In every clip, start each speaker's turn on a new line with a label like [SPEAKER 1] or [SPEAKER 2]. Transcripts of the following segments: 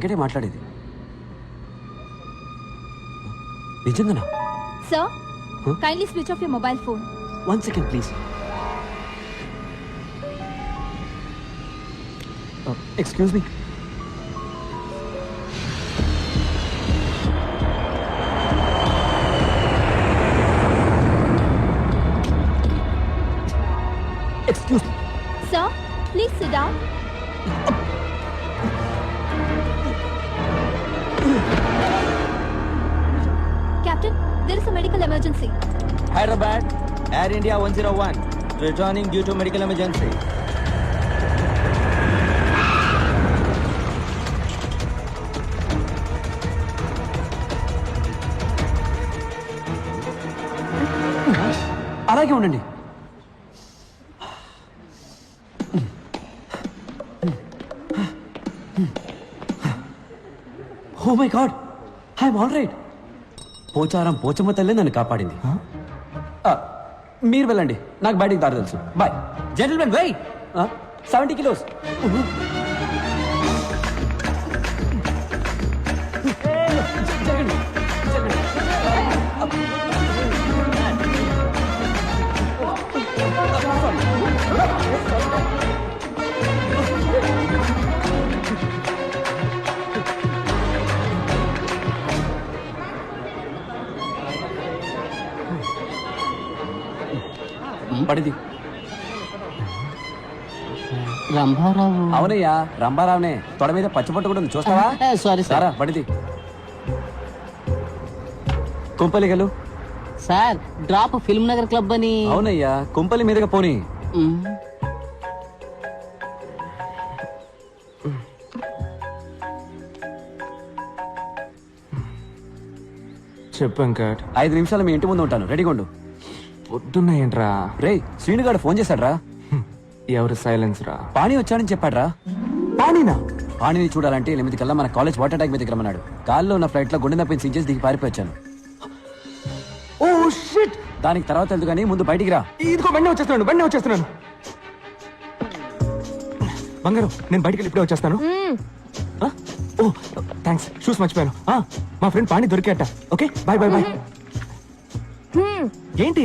[SPEAKER 1] వెంకటే మాట్లాడేది. నిజంగానా?
[SPEAKER 2] Sir kindly
[SPEAKER 1] one please excuse me
[SPEAKER 2] medical emergency.
[SPEAKER 3] Hyderabad, Air India 101, returning due to medical emergency.
[SPEAKER 1] అలాగే ఉండండి ఓ my god I'm all right Pocharam Pochamma తల్లి నన్ను కాపాడింది. మీరు వెళ్ళండి. నాకు బయటికి దారి తెలుసు. Bye gentlemen weight seventy kilos పడిది.
[SPEAKER 4] Rambharao.
[SPEAKER 1] అవునయ్యా రంభారావునే. తొడ మీద పచ్చిపట్టు కూడా ఉంది చూస్తావా?
[SPEAKER 4] Sorry sir.
[SPEAKER 1] సారా పడిది. కుంపలిగలు.
[SPEAKER 4] Sir drop film Nagar club అని.
[SPEAKER 1] అవునయ్యా కుంపలి మీదుగా పోనీ.
[SPEAKER 5] చెప్పు వెంకట్
[SPEAKER 1] ఐదు నిమిషాలు మీ ఇంటి ముందు ఉంటాను. రెడీగా ఉండు.
[SPEAKER 5] పొద్దున్న ఏంట్రా
[SPEAKER 1] రే శ్రీనుగాడు ఫోన్ చేశాడ్రా?
[SPEAKER 5] ఎవరు సైలెన్స్ రా
[SPEAKER 1] పాణి వచ్చాడని చెప్పాడ్రా?
[SPEAKER 5] పానీనా
[SPEAKER 1] పాణిని చూడాలంటే ఎనిమిది కల్లా మన కాలేజ్ వాటర్ ట్యాంక్ మీదకి రమ్మన్నాడు. గాల్లో ఉన్న ఫ్లైట్లో గుండె నొప్పిని సీజెస్ దిగి పారిపోయాను
[SPEAKER 5] ఓ షిట్!
[SPEAKER 1] దానికి తర్వాత వెళ్తూ కానీ ముందు బయటికి రా.
[SPEAKER 5] ఇదిగో బండి వచ్చేస్తున్నాను బండి వచ్చేస్తున్నాను. బంగారు నేను బయటికి వెళ్ళి ఇప్పుడే వచ్చేస్తాను. ఆ? ఓ థ్యాంక్స్ షూస్ మర్చిపోయాను. ఆ, మా friend Pani దొరికాట. Okay bye bye bye. ఏంటి?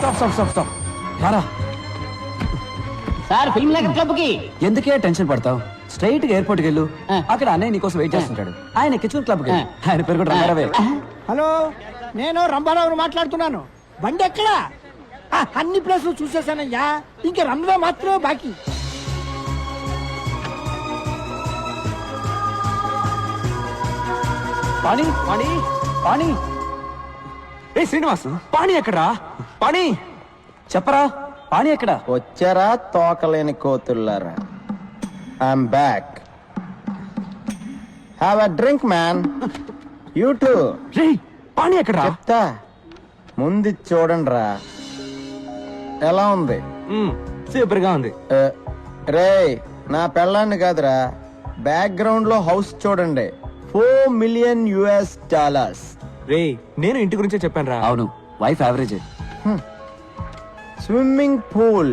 [SPEAKER 1] Stop stop stop stop. రారా.
[SPEAKER 4] సార్ ఫిల్మ్ నగర్ క్లబ్కి
[SPEAKER 1] ఎందుకే టెన్షన్ పడతావు? స్ట్రైట్గా ఎయిర్పోర్ట్ వెళ్ళు.
[SPEAKER 4] ఆ.
[SPEAKER 1] అక్కడ అన్నయ్య నీకోసం వెయిట్ చేస్తుంటాడు. ఆయన కిచెన్ క్లబ్కి ఆయన పేరు కూడా రంగారావే.
[SPEAKER 6] హలో నేను రంభారావుని మాట్లాడుతున్నాను. బండి ఎక్కడా? ఆ, అన్ని ప్లేసులు చూసేసానయ్యా. ఇంక రంభే మాత్రమే బాకీ.
[SPEAKER 1] పాణి పాణి పాణి.
[SPEAKER 5] ఏ శ్రీనివాస్. పాణి ఎక్కడా పాణి
[SPEAKER 1] చెప్పరా పాణి ఎక్కడ?
[SPEAKER 3] వచ్చారా తోకలేని కోతుల్లారా? I'm back have a drink man you too
[SPEAKER 5] రే పాణి ఎక్కడా
[SPEAKER 3] చెప్తా. ముందు చూడండి రా ఎలా ఉంది?
[SPEAKER 5] సూపర్గా ఉంది.
[SPEAKER 3] రే నా పెళ్ళాన్ని కాదురా. బ్యాక్గ్రౌండ్లో హౌస్ చూడండి. ఫోర్ మిలియన్ యుఎస్ డాలర్స్
[SPEAKER 5] రే నేను ఇంటి గురించే చెప్పాను రా
[SPEAKER 1] అవును wife average
[SPEAKER 3] swimming pool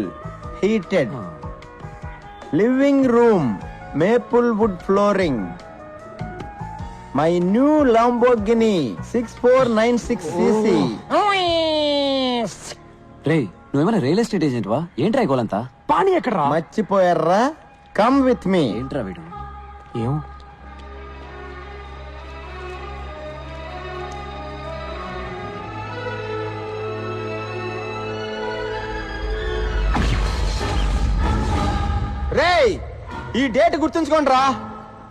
[SPEAKER 3] heated living room maple wood flooring my new Lamborghini six four nine six CC
[SPEAKER 1] రే నువ్వేమైనా రియల్ ఎస్టేట్ ఏజెంట్ వా? ఏంట్రా గోలంతా?
[SPEAKER 5] పాణి ఎక్కడా
[SPEAKER 3] మర్చిపోయారా? కమ్ విత్ మీ
[SPEAKER 1] ఏంట్రా వీడు?
[SPEAKER 5] ఏం?
[SPEAKER 3] ఈ డేట్ గుర్తుంచుకోండి రా.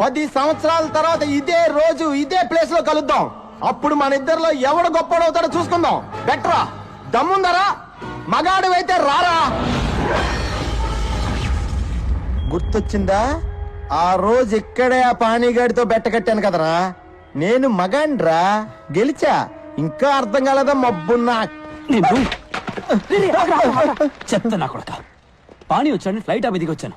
[SPEAKER 3] పది సంవత్సరాల తర్వాత ఇదే రోజు ఇదే ప్లేస్లో కలుద్దాం. అప్పుడు మన ఇద్దరిలో ఎవడు గొప్పడవుతాడో చూసుకుందాం. బెటరా దమ్ముందరా? మగాడు అయితే రారా? గుర్తొచ్చిందా? ఆ రోజు ఇక్కడే ఆ పానీగాడితో బెట్ట కట్టాను కదరా. నేను మగాండ్రా గెలిచా. ఇంకా అర్థం కాలేదా మబ్బున్నా?
[SPEAKER 1] నిన్ను. చెత్త నా కొడక. పాణి వచ్చాను ఫ్లైట్ అవి దిగి వచ్చాను.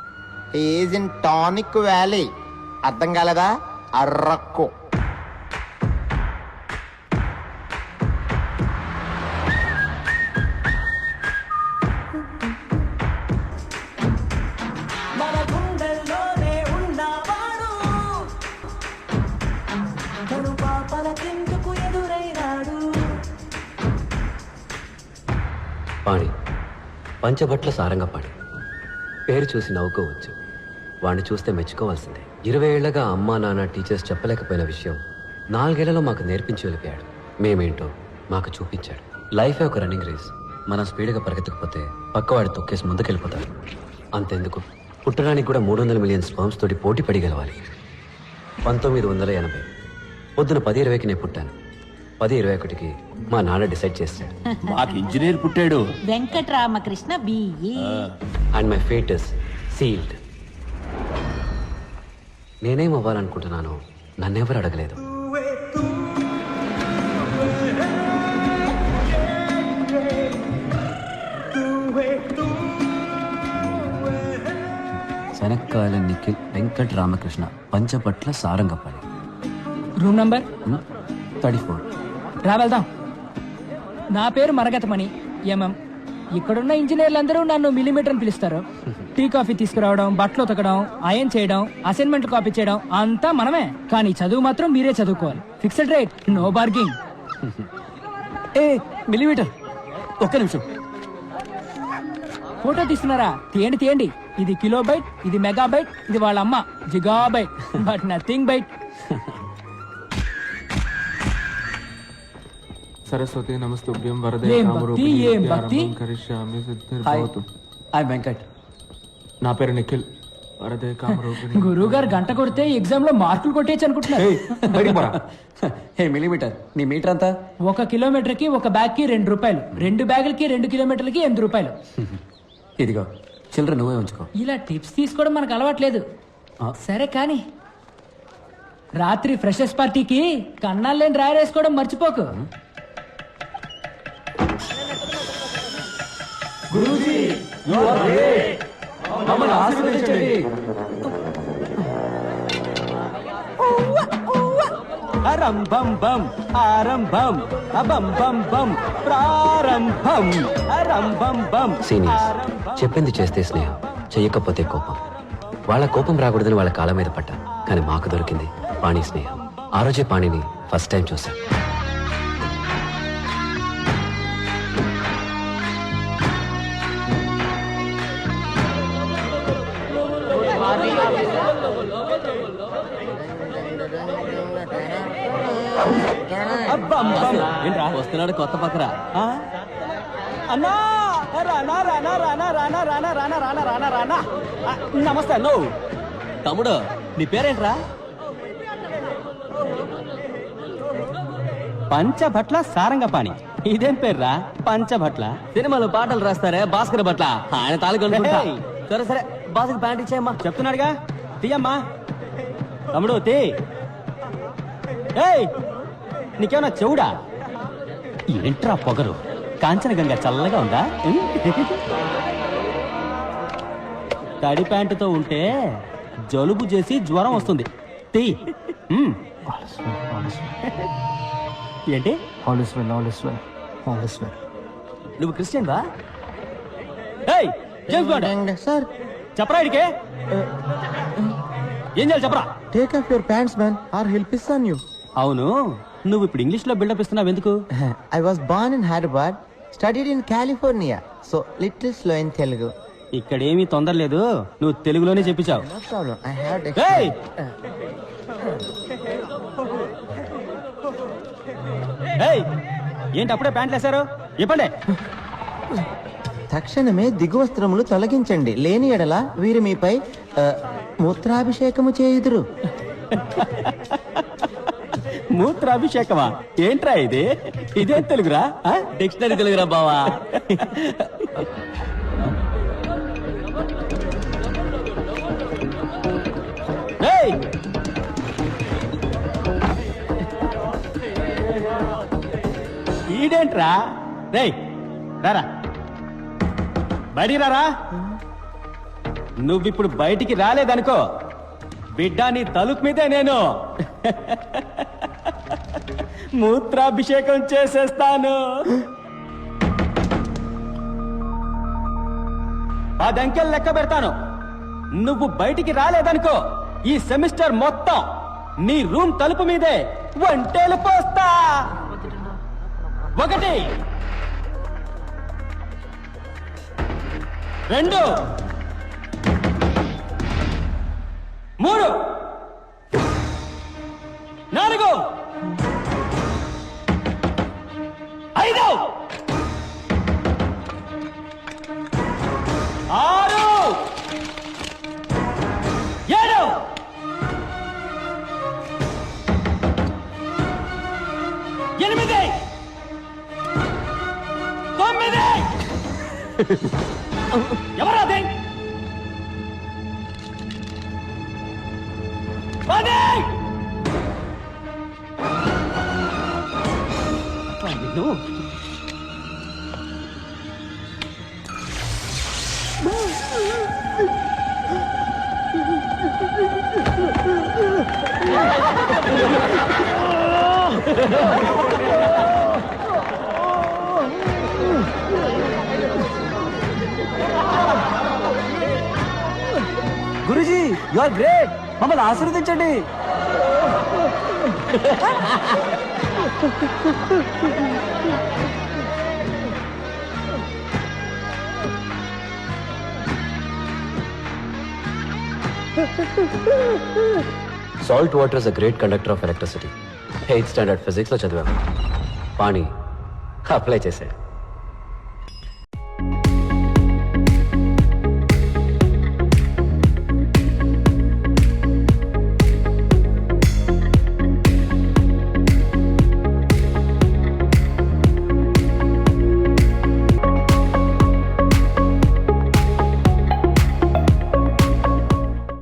[SPEAKER 3] ఈజ్ ఇన్ టానిక్ వ్యాలీ అర్థం కాలేదా? అర్రక్కు
[SPEAKER 7] పాణి పంచభట్ల సారంగపాణి. పేరు చూసి నవ్వుకోవచ్చు. వాడిని చూస్తే మెచ్చుకోవాల్సిందే. ఇరవై ఏళ్ళగా అమ్మా నాన్న టీచర్స్ చెప్పలేకపోయిన విషయం నాలుగేళ్ళలో మాకు నేర్పించి వెళ్ళిపోయాడు. మేమేంటో మాకు చూపించాడు. లైఫే ఒక రన్నింగ్ రేస్. మనం స్పీడ్గా పరిగెత్తకపోతే పక్కవాడు తొక్కేసి ముందుకెళ్ళిపోతాడు. అంతెందుకు? పుట్టడానికి కూడా మూడు వందల మిలియన్ స్పర్మ్స్ తోటి పోటీ పడి గెలవాలి పంతొమ్మిది వందల ఎనభై. పొద్దున పది ఇరవైకి నేను పుట్టాను. పది ఇరవై ఒకటికి మా నాన్న డిసైడ్ చేశాడు.
[SPEAKER 8] మాకు ఇంజనీర్ పుట్టాడు.
[SPEAKER 9] Venkataramakrishna BE
[SPEAKER 7] and my fate is sealed నేనేం అవ్వాలనుకుంటున్నానో నన్నెవరు అడగలేదు.
[SPEAKER 1] శనక్కాయల Nikhil Venkat Ramakrishna Panchapatla Sarangapalli.
[SPEAKER 10] Room number?
[SPEAKER 1] Thirty four.
[SPEAKER 10] రా వెళ్దాం. నా పేరు మరగతమణి ఎంఎం ఇక్కడున్న ఇంజనీర్లు అందరూ నన్ను మిల్లీమీటర్ అని పిలుస్తారు. టీ కాఫీ తీసుకురావడం బట్టలు ఉతకడం అయన్ చేయడం అసైన్మెంట్ కాపీ చేయడం అంతా మనమే. కానీ చదువు మాత్రం మీరే చదువుకోవాలి. Fixed rate no bargaining
[SPEAKER 1] a millimetre. ఒక్క నిమిషం.
[SPEAKER 10] ఫోటో తీస్తున్నారా? తీయండి తీయండి. ఇది కిలో బైట్ ఇది మెగా బైట్ ఇది వాళ్ళ అమ్మ. Gigabyte but nothing byte.
[SPEAKER 5] Saraswati నమస్తుభ్యం వరదే
[SPEAKER 10] ఏం
[SPEAKER 5] కామరూపిణి
[SPEAKER 10] భక్తి, ఏం
[SPEAKER 5] విద్యారంభం
[SPEAKER 10] భక్తి?
[SPEAKER 5] కరిష్యామి
[SPEAKER 1] హాయ్.
[SPEAKER 5] సిద్ధిర్భవతు.
[SPEAKER 1] వెంకట్.
[SPEAKER 5] నా పేరు నిఖిల్ వరదే కామరూపిణి
[SPEAKER 10] గురువు గారు గంట కొడితే ఎగ్జామ్లో మార్కులు కొట్టేయచ్చు అనుకుంటున్నారు.
[SPEAKER 5] ఏయ్, బయటికి పోరా.
[SPEAKER 1] హే మిల్లీమీటర్ నీ మీటర్ అంతా
[SPEAKER 10] ఒక కిలోమీటర్కి ఒక బ్యాగ్కి రెండు రూపాయలు. రెండు బ్యాగులకి రెండు కిలోమీటర్లకి ఎనిమిది రూపాయలు.
[SPEAKER 1] ఇదిగో చిల్లర నువ్వే ఉంచుకో.
[SPEAKER 10] ఇలా టిప్స్ తీసుకోవడం మనకు అలవాట్లేదు.
[SPEAKER 1] ఆ.
[SPEAKER 10] సరే కానీ రాత్రి ఫ్రెషర్స్ పార్టీకి కన్నాలేని రాయరేసుకోవడం మర్చిపోకు.
[SPEAKER 1] మమ్మల్ని ఆశీర్వదించండి. అరంభం బం ఆరంభం అబం బం బం ప్రారంభం అరంభం బం
[SPEAKER 7] సీనియర్స్ చెప్పింది చేస్తే స్నేహం చెయ్యకపోతే కోపం. వాళ్ళ కోపం రాకూడదని వాళ్ళ కాళ్ళ మీద పడ్డా కానీ మాకు దొరికింది పాణి స్నేహం. ఆ రోజే పాణిని ఫస్ట్ టైం చూశాను
[SPEAKER 8] ఏంట్రా వస్తున్నాడు కొత్త పక్కరా?
[SPEAKER 1] అన్నా రానా రానా రానా రానా రానా రానా రానా రానా రానా నమస్తే అన్నో
[SPEAKER 8] తమ్ముడు నీ పేరేంట్రా
[SPEAKER 1] పంచభట్ల సారంగపాణి ఇదేం పేర్రా పంచభట్ల
[SPEAKER 8] సినిమాలో పాటలు రాస్తారే భాస్కర్ భట్ల ఆయన తాలూకు. సరే సరే బాస్కి ప్యాంట్ ఇచ్చేయమ్మా
[SPEAKER 1] చెప్తున్నాడుగా తీయమ్మా తమ్ముడు తీ ఏయ్ నీకేమన్నా చెవుడా? ఏంట్రా పొగరు? కాంచనగంగా చల్లగా ఉందా? తడి ప్యాంటుతో ఉంటే జలుబు చేసి జ్వరం వస్తుంది. తీ. ఏంటి?
[SPEAKER 8] నువ్వు క్రిస్టియన్
[SPEAKER 1] బాండ్
[SPEAKER 3] సార్?
[SPEAKER 1] చెప్పరా ఇడికే ఏం చేయాలి చెప్పరా?
[SPEAKER 3] Take off your pants man or help ఇస్తాన్ you
[SPEAKER 1] అవును. నువ్వు ఇప్పుడు ఇంగ్లీష్లో బిల్డప్ ఇస్తున్నావు ఎందుకు?
[SPEAKER 3] I was born in Hyderabad studied in California so little slow in Telugu
[SPEAKER 8] ఇక్కడేమీ తొందర లేదు. నువ్వు తెలుగులోనే చెప్పించావు. ఏంటి అప్పుడే ప్యాంట్లు వేశారు? ఇవ్వండి.
[SPEAKER 3] తక్షణమే దిగువస్త్రములు తొలగించండి. లేని ఎడల వీరు మీపై మూత్రాభిషేకము చేయుదురు.
[SPEAKER 8] మూత్రాభిషేకమా? ఏంట్రా ఇది? ఇదేం తెలుగురా? డిక్షనరీ తెలుగురా బావా! ఈడేంట్రా? రేయ్ రారా. బయటికి రారా? నువ్విప్పుడు బయటికి రాలేదనుకో బిడ్డ నీ తలుపు మీదే నేను. మూత్రాభిషేకం చేసేస్తాను. పదంకెల్ లెక్క పెడతాను. నువ్వు బయటికి రాలేదనుకో ఈ సెమిస్టర్ మొత్తం నీ రూమ్ తలుపు మీదే వంటేలు పోస్తా. ఒకటి. రెండు. మూడు. నాలుగు. ఐదు ఆరు ఏడు ఎనిమిది. తొమ్మిది. ఎవరది పది. నిన్ను
[SPEAKER 1] యు ఆర్ గ్రేట్ మమ్మల్ని ఆశీర్వదించండి.
[SPEAKER 7] Salt water is a great conductor of electricity eighth standard ఫిజిక్స్లో చదివాను పాణి అప్లై చేశాడు